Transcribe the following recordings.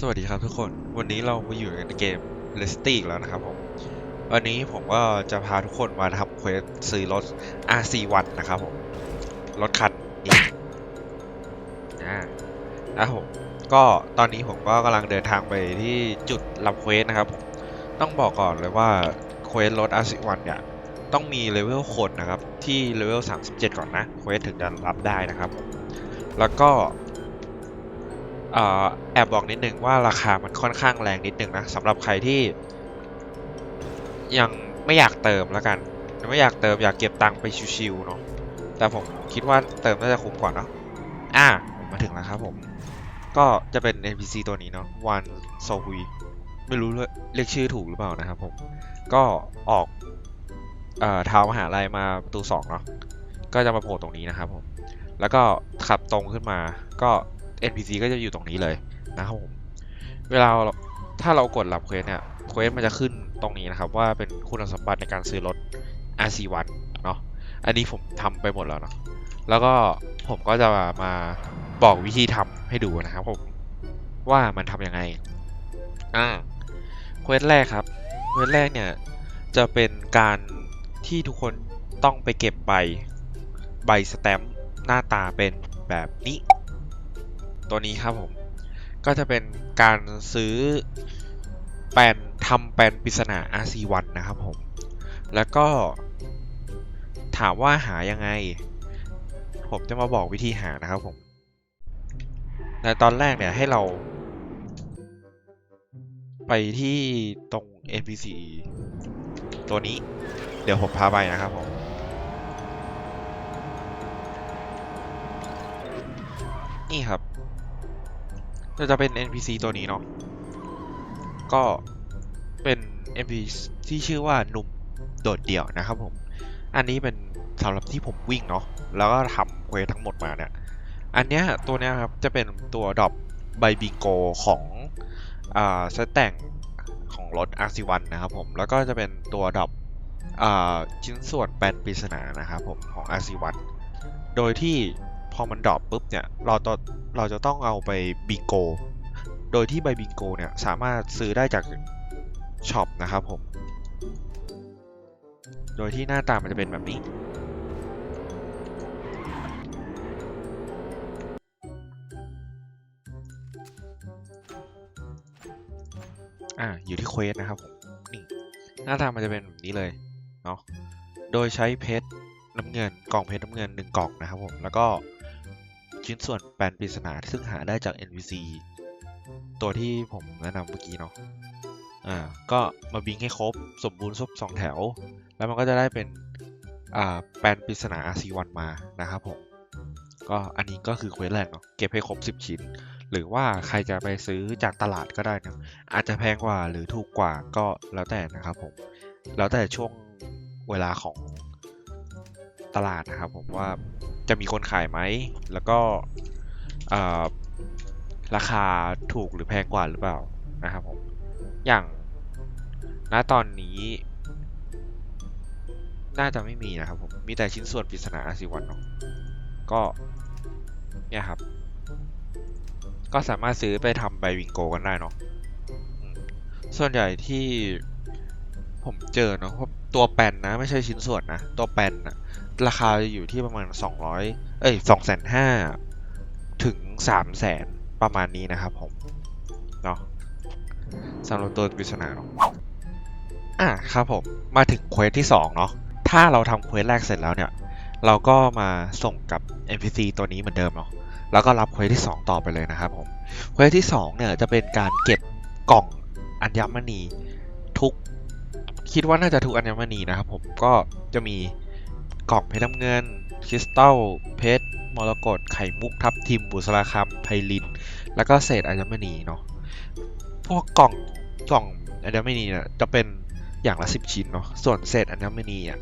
สวัสดีครับทุกคน วันนี้เรามาอยู่ในเกม r e s t อีกแล้วนะครับผม วันนี้ผมก็จะพาทุกคนมาทำเควสซื้อรถ RC1 นะครับผม รถคันนี้อ่านะผม ก็ตอนนี้ผมก็กำลังเดินทางไปที่จุดรับเควสนะครับผม ต้องบอกก่อนเลยว่าเควสรถ RC1 เนี่ย ต้องมีเลเวลโคนนะครับ ที่เลเวล37 ก่อนนะ เควสถึงจะรับได้นะครับ แล้วก็ แอบบอกนิดนึงว่าราคามันค่อนข้างแรงนิดนึงนะสำหรับใครที่ ยังไม่อยากเติมแล้วกัน ไม่อยากเติมอยากเก็บตังค์ไปชิวๆเนาะแต่ผมคิดว่าเติมน่าจะคุ้มกว่าเนาะอะมาถึงแล้วครับผม ก็จะเป็น NPC ตัวนี้เนาะวันโซฮุยไม่รู้เลยเรียกชื่อถูกหรือเปล่านะครับผม ก็ออกเอ่อทาวมหาลัยมาประตูสองเนาะก็จะมาโผล่ตรงนี้นะครับผม แล้วก็ขับตรงขึ้นมาก็ NPC ก็จะอยู่ตรงนี้เลยนะครับผม เวลาถ้าเรากดรับเควสเนี่ย เควสมันจะขึ้นตรงนี้นะครับ ว่าเป็นคุณสมบัติในการซื้อรถ RC1 เนาะ อันนี้ผมทำไปหมดแล้วเนาะ แล้วก็ผมก็จะมาบอกวิธีทำให้ดูนะครับผม ว่ามันทำยังไง อ่า เควสแรกครับ เควสแรกเนี่ย จะเป็นการที่ทุกคนต้องไปเก็บใบ ใบสแตมป์หน้าตาเป็นแบบนี้ ตัวนี้ครับผม ก็จะเป็นการซื้อแปลนทำแปลนปริศนา RC1 นะครับผม แล้วก็ถามว่าหายังไง ผมจะมาบอกวิธีหานะครับผม ในตอนแรกเนี่ยให้เรา ไปที่ตรง NPC ตัวนี้ เดี๋ยวผมพาไปนะครับผมนี่ครับ ก็จะเป็น NPC ตัวนี้เนาะ ก็เป็น NPC ที่ชื่อว่าหนุ่มโดดเดี่ยวนะครับผม อันนี้เป็นสำหรับที่ผมวิ่งเนาะ แล้วก็ทำเควสทั้งหมดมาเนี่ย อันเนี้ยตัวเนี้ยครับจะเป็นตัวดรอปใบบิงโกของอ่าเซตแต่งของรถ RC1 นนะครับผม แล้วก็จะเป็นตัวดรอปอ่าชิ้นส่วนแปลนปริศนานะครับผมของ RC1 โดยที่ พอมันดรอปปุ๊บเนี่ยเราตเราจะต้องเอาไปบิงโก โดยที่ใบบิงโกเนี่ยสามารถซื้อได้จากช็อปนะครับผม โดยที่หน้าตามันจะเป็นแบบนี้ อ่าอยู่ที่เควสนะครับผม นี่หน้าตามันจะเป็นแบบนี้เลย เนาะ โดยใช้เพชรน้ำเงินกล่องเพชรน้ำเงินหนึ่งกล่องนะครับผม แล้วก็ ชิ้นส่วนแปลนปริศนาซึ่งหาได้จาก NPC ตัวที่ผมแนะนำเมื่อกี้เนาะ อ่า ก็มาบิงให้ครบสมบูรณ์ครบสองแถว แล้วมันก็จะได้เป็น อ่า แปลนปริศนา RC1 มานะครับผม ก็อันนี้ก็คือเควสแรกเนาะ เก็บให้ครบ 10 ชิ้น หรือว่าใครจะไปซื้อจากตลาดก็ได้นะ อาจจะแพงกว่าหรือถูกกว่าก็แล้วแต่นะครับผม แล้วแต่ช่วงเวลาของตลาดนะครับผมว่า จะมีคนขายไหม แล้วก็ราคาถูกหรือแพงกว่าหรือเปล่านะครับผม อย่างณตอนนี้ น่าจะไม่มีนะครับผม มีแต่ชิ้นส่วนปริศนาอาศิวันเนาะ ก็เนี่ยครับ ก็สามารถซื้อไปทำใบวิงโกกันได้เนาะ ส่วนใหญ่ที่ผมเจอเนาะเพราะตัวแปนนะ ไม่ใช่ชิ้นส่วนนะ ตัวแปนนะ ราคาจะอยู่ที่ประมาณ 200 เอ้ย2 5 0 0 0 ถึง 3 0 0 0 0 0 ประมาณนี้นะครับผม เนาะสำหรับตัวปริศนาเนาะอะครับผม มาถึงเควสที่ 2 เนาะถ้าเราทำเควสแรกเสร็จแล้วเนี่ย เราก็มาส่งกับ NPC ตัวนี้เหมือนเดิมเนาะแล้วก็รับเควสที่ 2 ต่อไปเลยนะครับผม เควสที่ 2 เนี่ยจะเป็นการเก็บกล่องอัญมณีทุก คิดว่าน่าจะทุกอัญมณีนะครับผมก็จะมี กล่องเพชรน้ำเงิน คริสตัล เพชร มรกต ไข่มุก ทับทิม บุษราคำไพลิน แล้วก็เศษอัญมณีเนาะ พวกกล่องกล่องอัญมณีเนี่ยจะเป็นอย่างละ 10 ชิ้นเนาะ ส่วนเศษอัญมณีอะ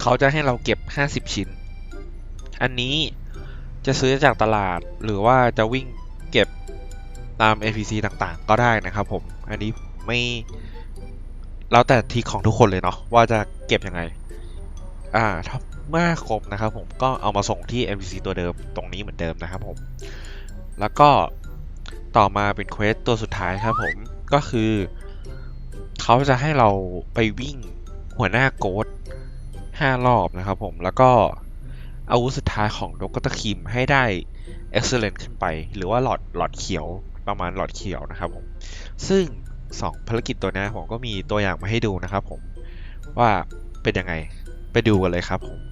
เขาจะให้เราเก็บ 50 ชิ้น อันนี้จะซื้อจากตลาดหรือว่าจะวิ่งเก็บตาม NPC ต่างๆ ก็ได้นะครับผม อันนี้ไม่แล้วแต่ทริกของทุกคนเลยเนาะว่าจะเก็บยังไง อ่าถ้าเมื่อครบนะครับผมก็เอามาส่งที่ NPC ตัวเดิมตรงนี้เหมือนเดิมนะครับผมแล้วก็ต่อมาเป็นเควสตัวสุดท้ายครับผมก็คือเขาจะให้เราไปวิ่งหัวหน้าโกดห้ารอบนะครับผมแล้วก็อาวุธสุดท้ายของดกตะคิมให้ได้ excellent ขึ้นไป หรือว่าหลอดหลอดเขียวประมาณหลอดเขียวนะครับผมซึ่งสองภารกิจตัวนี้ผมก็มีตัวอย่างมาให้ดูนะครับผมว่าเป็นยังไง ไปดูกันเลยครับผม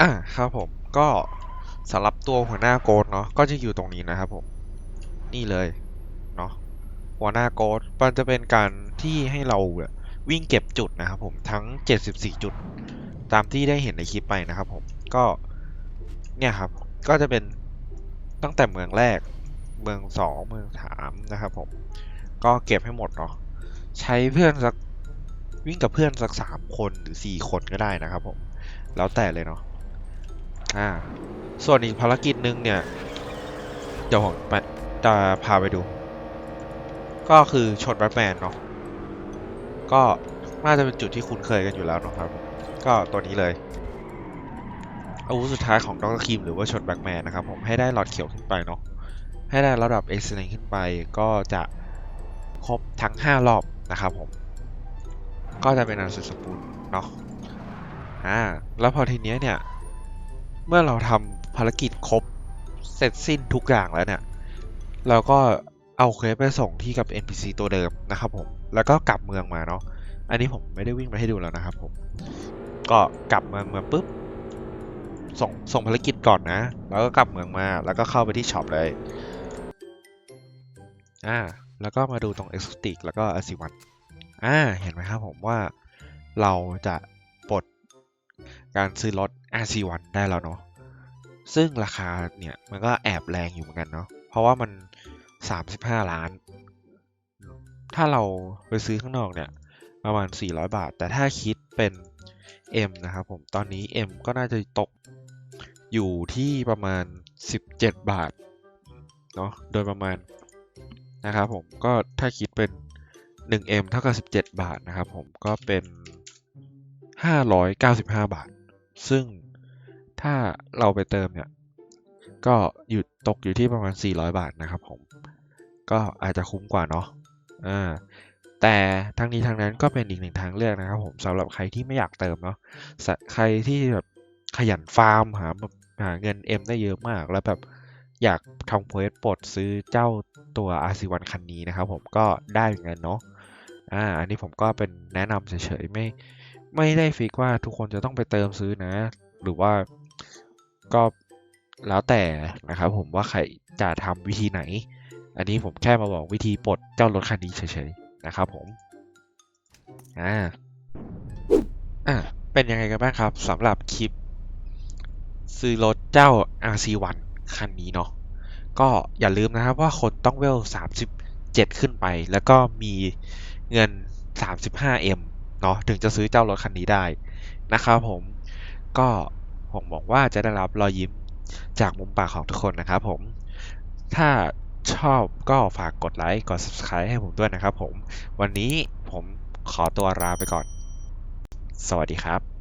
อะครับผมก็สำหรับตัวหัวหน้าโกดเนาะก็จะอยู่ตรงนี้นะครับผมนี่เลยเนาะหัวหน้าโกดมันจะเป็นการที่ให้เราวิ่งเก็บจุดนะครับผมทั้ง 74 จุด ตามที่ได้เห็นในคลิปไปนะครับผมก็เนี่ยครับก็จะเป็นตั้งแต่เมืองแรกเมืองสองเมืองสามนะครับผมก็เก็บให้หมดเนาะใช้เพื่อนสักวิ่งกับเพื่อนสักสามคนหรือสี่คนก็ได้นะครับผมแล้วแต่เลยเนาะ อ่า ส่วนอีกภารกิจหนึ่งเนี่ย เดี๋ยวผมจะพาไปดู ก็คือชนแบทแมนเนาะ ก็น่าจะเป็นจุดที่คุ้นเคยกันอยู่แล้วเนาะครับ ก็ตัวนี้เลยอาวุธสุดท้ายของดรคิมหรือว่าชนแบทแมนนะครับผมให้ได้หลอดเขียวขึ้นไปเนาะให้ได้ระดับเอ็กซ์เลนขึ้นไปก็จะครบทั้ง 5 รอบนะครับผม ก็จะเป็นอันสร็จสมบูรณ์เนาะอ่าแล้วพอทีเนี้ยเนี่ย เมื่อเราทำภารกิจครบเสร็จสิ้นทุกอย่างแล้วเนี่ย เราก็เอาเควสไปส่งที่กับ NPC ตัวเดิมนะครับผม แล้วก็กลับเมืองมาเนาะ อันนี้ผมไม่ได้วิ่งไปให้ดูแล้วนะครับผม ก็กลับเมืองมาปุ๊บ ส่งส่งภารกิจก่อนนะ แล้วก็กลับเมืองมา แล้วก็เข้าไปที่ช็อปเลย อ่า แล้วก็มาดูตรง Exotic แล้วก็ a อ i วัน อ่า เห็นไหมครับผมว่าเราจะ การซื้อรถ RC1 ได้แล้วเนาะซึ่งราคาเนี่ยมันก็แอบแรงอยู่เหมือนกันเนาะเพราะว่ามัน 35 ล้าน ถ้าเราไปซื้อข้างนอกเนี่ยประมาณ 400 บาท แต่ถ้าคิดเป็น M นะครับผมตอนนี้ M ก็น่าจะตกอยู่ที่ประมาณ 17 บาทเนาะโดยประมาณนะครับผมก็ถ้าคิดเป็น 1M เท่ากับ 17 บาทนะครับผมก็เป็น 595 บาท ซึ่งถ้าเราไปเติมเนี่ย ก็อยู่ตกอยู่ที่ประมาณ 400 บาทนะครับผม ก็อาจจะคุ้มกว่าเนาะอ่าแต่ทั้งนี้ทั้งนั้นก็เป็นอีกหนึ่งทางเลือกนะครับผมสำหรับใครที่ไม่อยากเติมเนาะใครที่แบบขยันฟาร์มหาแบบหาเงิน M ได้เยอะมาก แล้วแบบอยากทำเควสปลดซื้อเจ้าตัว RC1 คันนี้นะครับผมก็ได้เหมือนกันเนาะอ่าอันนี้ผมก็เป็นแนะนำเฉยๆไม่ ไม่ได้ฟิกว่าทุกคนจะต้องไปเติมซื้อนะ หรือว่าก็แล้วแต่นะครับผมว่าใครจะทำวิธีไหน อันนี้ผมแค่มาบอกวิธีปลดเจ้ารถคันนี้เฉยๆนะครับผมอ่าอะเป็นยังไงกันบ้างครับสำหรับคลิป ซื้อรถเจ้า RC1 คันนี้เนาะก็อย่าลืมนะครับว่าคนต้องเวล37 ขึ้นไป แล้วก็มีเงิน 35M เนาะถึงจะซื้อเจ้ารถคันนี้ได้นะครับผมก็ผมบอกว่าจะได้รับรอยยิ้มจากมุมปากของทุกคนนะครับผม ถ้าชอบก็ฝากกดไลค์ กด subscribe ให้ผมด้วยนะครับผม วันนี้ผมขอตัวลาไปก่อน สวัสดีครับ